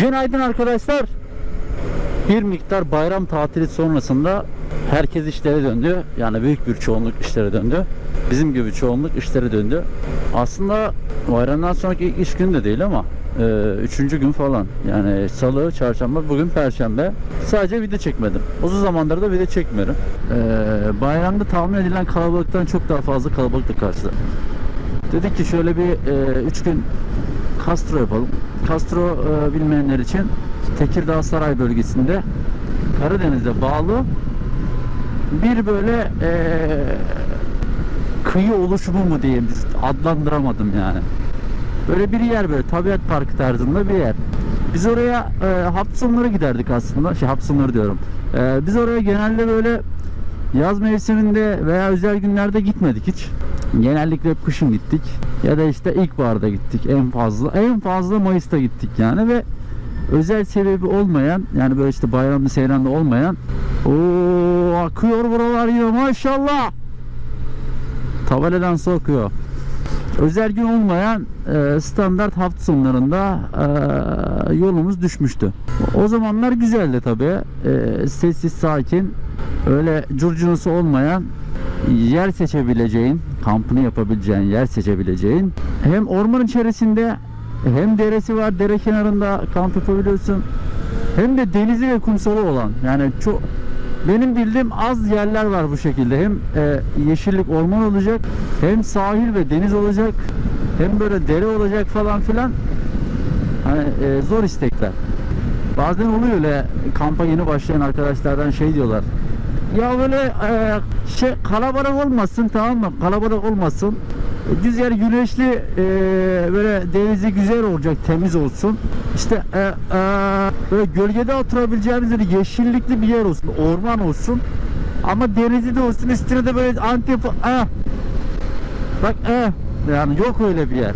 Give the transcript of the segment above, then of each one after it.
Günaydın arkadaşlar. Bir miktar bayram tatili sonrasında herkes işlere döndü. Yani büyük bir çoğunluk işlere döndü. Bizim gibi çoğunluk işlere döndü. Aslında bayramdan sonraki ilk iş günü de değil ama e, üçüncü gün falan. Yani salı, çarşamba, bugün perşembe. Sadece video çekmedim. Uzun zamandır da video çekmiyorum. E, bayramda tahmin edilen kalabalıktan çok daha fazla kalabalıkla karşıladım. Dedik ki şöyle bir 3 gün Castro yapalım. Castro e, bilmeyenler için Tekirdağ Saray bölgesinde Karadeniz'e bağlı bir böyle e, kıyı oluşumu mu diyeyim adlandıramadım yani. Böyle bir yer böyle tabiat parkı tarzında bir yer. Biz oraya e, hafta giderdik aslında. Şey hafta diyorum. E, biz oraya genelde böyle yaz mevsiminde veya özel günlerde gitmedik hiç. Genellikle kışın gittik. Ya da işte ilkbaharda gittik en fazla. En fazla Mayıs'ta gittik yani ve özel sebebi olmayan yani böyle işte bayramda seyranda olmayan o akıyor buralar yine maşallah tabeladan su akıyor özel gün olmayan e, standart hafta sonlarında e, yolumuz düşmüştü. O zamanlar güzeldi tabi. E, sessiz sakin öyle curcunusu olmayan yer seçebileceğin, kampını yapabileceğin yer seçebileceğin hem orman içerisinde hem deresi var, dere kenarında kamp yapabiliyorsun. Hem de denizi ve kumsalı olan yani çok benim bildiğim az yerler var bu şekilde. Hem e, yeşillik orman olacak, hem sahil ve deniz olacak, hem böyle dere olacak falan filan. Hani e, zor istekler. Bazen oluyor öyle kampa yeni başlayan arkadaşlardan şey diyorlar. Ya böyle e, şey kalabalık olmasın tamam mı? Kalabalık olmasın. Güzel güneşli e, böyle denizi güzel olacak temiz olsun. İşte e, e, böyle gölgede oturabileceğimiz bir yeşillikli bir yer olsun. Orman olsun. Ama denizi de olsun üstüne de böyle antep ah. Bak eh yani yok öyle bir yer.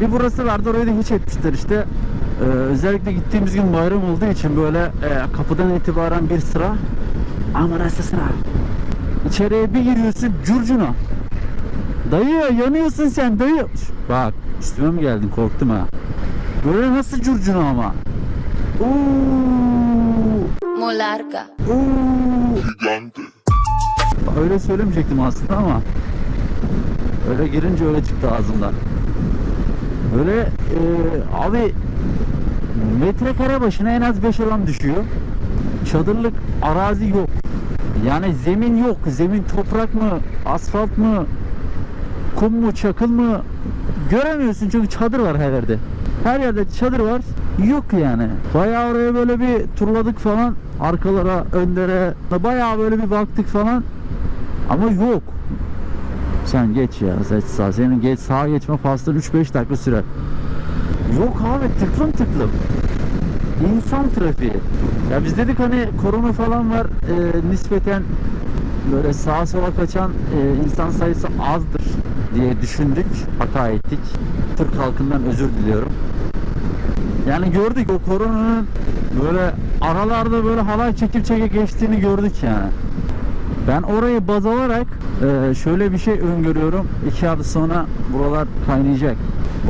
Bir burası vardı orayı da hiç etmişler işte. Ee, özellikle gittiğimiz gün bayram olduğu için böyle e, kapıdan itibaren bir sıra ama nasıl sıra İçeriye bir giriyorsun curcuna Dayı yanıyorsun sen dayı Bak üstüme mi geldin korktum ha Böyle nasıl curcuna ama Uuu Molarca. Uuu gigante. Öyle söylemeyecektim aslında ama öyle girince öyle çıktı ağzımdan. Böyle e, abi metrekare başına en az 5 adam düşüyor. Çadırlık arazi yok. Yani zemin yok. Zemin toprak mı, asfalt mı, kum mu, çakıl mı göremiyorsun çünkü çadır var her yerde. Her yerde çadır var. Yok yani. Bayağı oraya böyle bir turladık falan. Arkalara, önlere. Bayağı böyle bir baktık falan. Ama yok. Sen geç ya. Sen sağ. Senin geç sağa geçme faslın 3-5 dakika sürer. Yok abi tıklım tıklım. İnsan trafiği. Ya biz dedik hani korona falan var e, nispeten böyle sağa sola kaçan e, insan sayısı azdır diye düşündük. Hata ettik. Türk halkından özür diliyorum. Yani gördük o koronanın böyle aralarda böyle halay çekip çeke geçtiğini gördük yani. Ben orayı baz alarak e, şöyle bir şey öngörüyorum. İki hafta sonra buralar kaynayacak.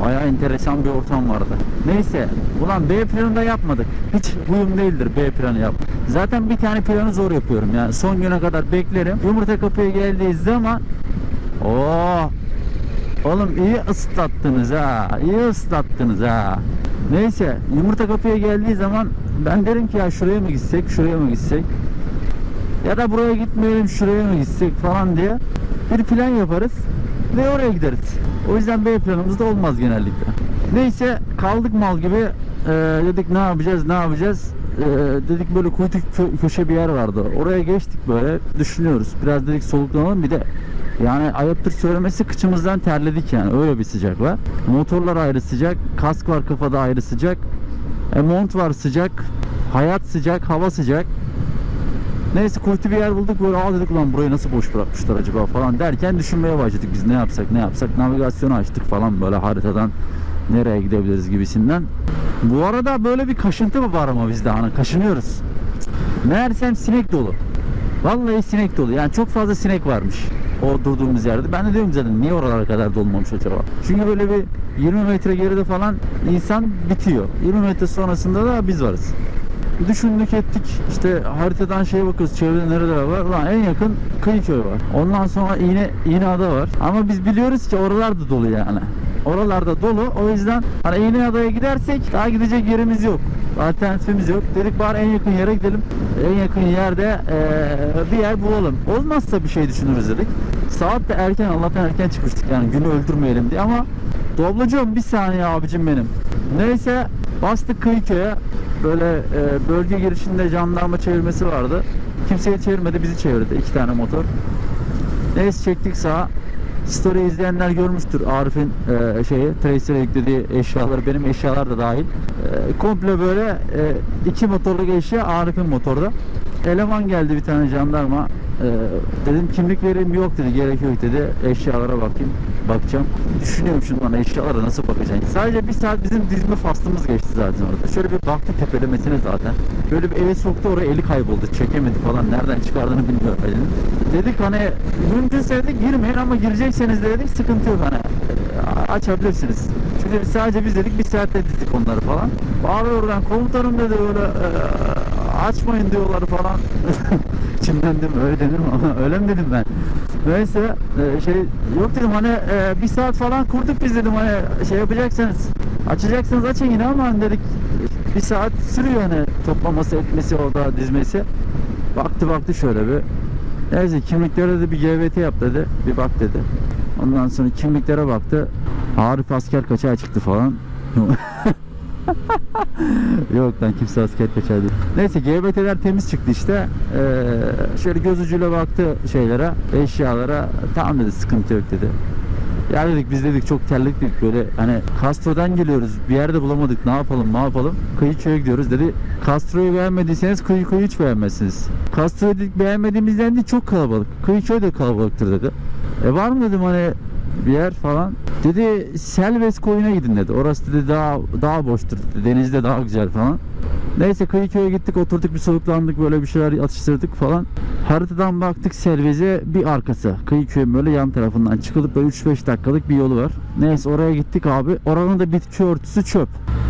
Bayağı enteresan bir ortam vardı. Neyse. Ulan B planı da yapmadık. Hiç huyum değildir B planı yap. Zaten bir tane planı zor yapıyorum. Yani son güne kadar beklerim. Yumurta kapıya geldiği zaman Oo. Oğlum iyi ıslattınız ha. İyi ıslattınız ha. Neyse yumurta kapıya geldiği zaman ben derim ki ya şuraya mı gitsek, şuraya mı gitsek? Ya da buraya gitmeyelim şuraya mı gitsek falan diye bir plan yaparız ve oraya gideriz. O yüzden B planımız da olmaz genellikle. Neyse kaldık mal gibi Ee, dedik ne yapacağız ne yapacağız Ee, dedik böyle kuytu kö- köşe bir yer vardı. Oraya geçtik böyle düşünüyoruz. Biraz dedik soluklanalım bir de yani ayıptır söylemesi kıçımızdan terledik yani öyle bir sıcak var. Motorlar ayrı sıcak, kask var kafada ayrı sıcak. E, mont var sıcak, hayat sıcak, hava sıcak. Neyse kuytu bir yer bulduk böyle aa dedik ulan burayı nasıl boş bırakmışlar acaba falan derken düşünmeye başladık biz ne yapsak ne yapsak navigasyonu açtık falan böyle haritadan nereye gidebiliriz gibisinden. Bu arada böyle bir kaşıntı mı var ama bizde hani kaşınıyoruz. Meğersem sinek dolu. Vallahi sinek dolu. Yani çok fazla sinek varmış o durduğumuz yerde. Ben de diyorum zaten niye oralara kadar dolmamış acaba? Çünkü böyle bir 20 metre geride falan insan bitiyor. 20 metre sonrasında da biz varız. Düşündük ettik işte haritadan şeye bakıyoruz çevrede nereler var. Ulan en yakın Kıyıköy var. Ondan sonra İğne, İğneada var. Ama biz biliyoruz ki oralar da dolu yani. Oralarda dolu. O yüzden hani İğneada'ya gidersek daha gidecek yerimiz yok. Alternatifimiz yok. Dedik bari en yakın yere gidelim. En yakın yerde eee, bir yer bulalım. Olmazsa bir şey düşünürüz dedik. Saat de erken Allah'tan erken çıkmıştık yani günü öldürmeyelim diye ama Doblocuğum bir saniye abicim benim. Neyse bastık Kıyıköy'e. Böyle e, bölge girişinde jandarma çevirmesi vardı. Kimseyi çevirmedi bizi çevirdi. iki tane motor. Neyse çektik sağa. Story izleyenler görmüştür Arif'in e, şeyi Tracer'e yüklediği eşyaları benim eşyalar da dahil. E, komple böyle e, iki motorluk eşya Arif'in motorda. Eleman geldi bir tane jandarma. E, dedim kimlik vereyim yok dedi gerek yok dedi. Eşyalara bakayım bakacağım. Düşünüyorum bana eşyalara nasıl bakacaksın. Sadece bir saat bizim dizme faslımız geçti zaten orada. Şöyle bir baktı tepelemesine zaten. Böyle bir eve soktu oraya eli kayboldu. Çekemedi falan. Nereden çıkardığını bilmiyorum elini. Dedik hani mümkünse dedik girmeyin ama girecekseniz de dedik sıkıntı yok hani e, açabilirsiniz. Çünkü sadece biz dedik bir saatte dizdik onları falan. Bağır oradan komutanım dedi öyle e, açmayın diyorlar falan. İçimden dedim öyle denir mi öyle mi dedim ben. Neyse e, şey yok dedim hani e, bir saat falan kurduk biz dedim hani şey yapacaksanız açacaksınız açın yine ama hani dedik bir saat sürüyor hani toplaması etmesi orada dizmesi. Baktı baktı şöyle bir. Neyse kimliklere de bir GBT yap dedi. Bir bak dedi. Ondan sonra kimliklere baktı. Arif asker kaçağı çıktı falan. Yok lan kimse asker değil. Neyse GBT'ler temiz çıktı işte. Ee, şöyle göz ucuyla baktı şeylere, eşyalara. Tamam dedi sıkıntı yok dedi. Ya dedik biz dedik çok terliktik böyle hani Castro'dan geliyoruz bir yerde bulamadık ne yapalım ne yapalım Kıyıköy'e gidiyoruz dedi Castro'yu beğenmediyseniz Kıyıköy'ü hiç beğenmezsiniz Castro'yu dedik beğenmediğimizden değil çok kalabalık Kıyıköy de kalabalıktır dedi E var mı dedim hani bir yer falan dedi Selves koyuna gidin dedi orası dedi daha daha boştur dedi. denizde daha güzel falan Neyse Kıyıköy'e gittik oturduk bir soluklandık böyle bir şeyler atıştırdık falan. Haritadan baktık Selvez'e bir arkası. Kıyıköy'ün böyle yan tarafından çıkılıp böyle 3-5 dakikalık bir yolu var. Neyse oraya gittik abi. Oranın da bitki örtüsü çöp.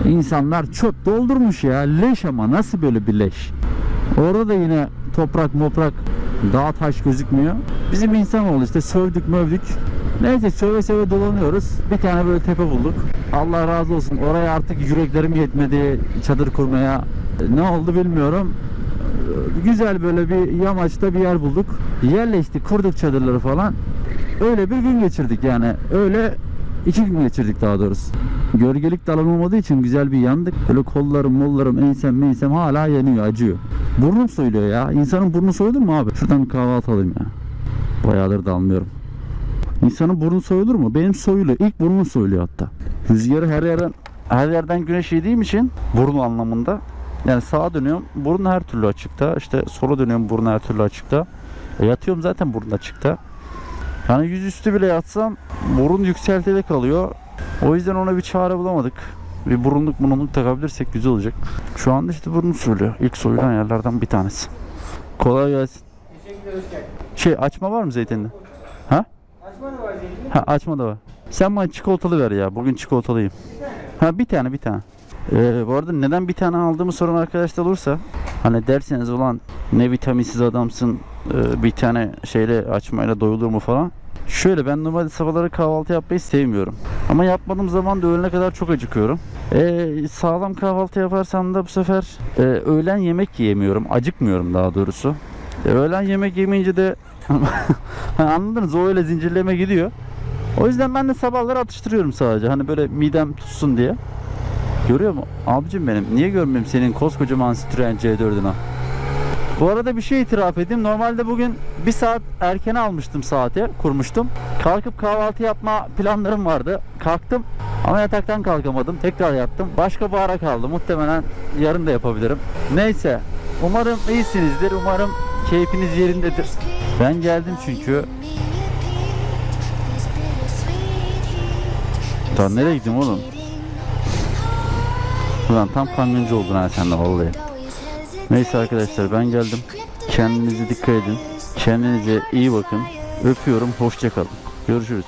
İnsanlar çöp doldurmuş ya. Leş ama nasıl böyle bir leş? Orada da yine toprak moprak dağ taş gözükmüyor. Bizim insanoğlu işte sövdük mövdük. Neyse söve söve dolanıyoruz. Bir tane böyle tepe bulduk. Allah razı olsun. Oraya artık yüreklerim yetmedi çadır kurmaya. Ne oldu bilmiyorum. Güzel böyle bir yamaçta bir yer bulduk. Yerleştik, kurduk çadırları falan. Öyle bir gün geçirdik yani. Öyle iki gün geçirdik daha doğrusu. Gölgelik de alan olmadığı için güzel bir yandık. Böyle kollarım, mollarım, ensem, mensem hala yanıyor, acıyor. Burnum soyuluyor ya. İnsanın burnu soyulur mu abi? Şuradan kahvaltı alayım ya. Bayağıdır da. İnsanın burnu soyulur mu? Benim soyuluyor. İlk burnum soyuluyor hatta. Rüzgarı her yerden her yerden güneş yediğim için burun anlamında. Yani sağa dönüyorum burun her türlü açıkta. İşte sola dönüyorum burun her türlü açıkta. E, yatıyorum zaten burun açıkta. Yani yüzüstü bile yatsam burun yükseltide kalıyor. O yüzden ona bir çare bulamadık. Bir burunluk burunluk takabilirsek güzel olacak. Şu anda işte burnum soyuluyor. İlk soyulan yerlerden bir tanesi. Kolay gelsin. Şey açma var mı zeytinli? Ha? Açma da var zeytin. Ha açma da var. Sen bana çikolatalı ver ya. Bugün çikolatalıyım. Ha bir tane bir tane. Ee, bu arada neden bir tane aldığımı soran arkadaşlar olursa hani derseniz ulan ne vitaminsiz adamsın e, bir tane şeyle açmayla doyulur mu falan. Şöyle ben normalde sabahları kahvaltı yapmayı sevmiyorum. Ama yapmadığım zaman da öğlene kadar çok acıkıyorum. Ee, sağlam kahvaltı yaparsam da bu sefer e, öğlen yemek yiyemiyorum. Acıkmıyorum daha doğrusu. E, öğlen yemek yemeyince de anladınız o öyle zincirleme gidiyor. O yüzden ben de sabahları atıştırıyorum sadece. Hani böyle midem tutsun diye. Görüyor mu? Abicim benim niye görmüyorum senin koskocaman Citroen C4'ünü? Bu arada bir şey itiraf edeyim. Normalde bugün bir saat erken almıştım saate, kurmuştum. Kalkıp kahvaltı yapma planlarım vardı. Kalktım ama yataktan kalkamadım. Tekrar yattım. Başka bir ara kaldı. Muhtemelen yarın da yapabilirim. Neyse. Umarım iyisinizdir. Umarım keyfiniz yerindedir. Ben geldim çünkü. Daha nereye gideyim oğlum? Ulan tam kamyoncu oldun ha sen de vallahi. Neyse arkadaşlar ben geldim. Kendinize dikkat edin. Kendinize iyi bakın. Öpüyorum. Hoşçakalın. Görüşürüz.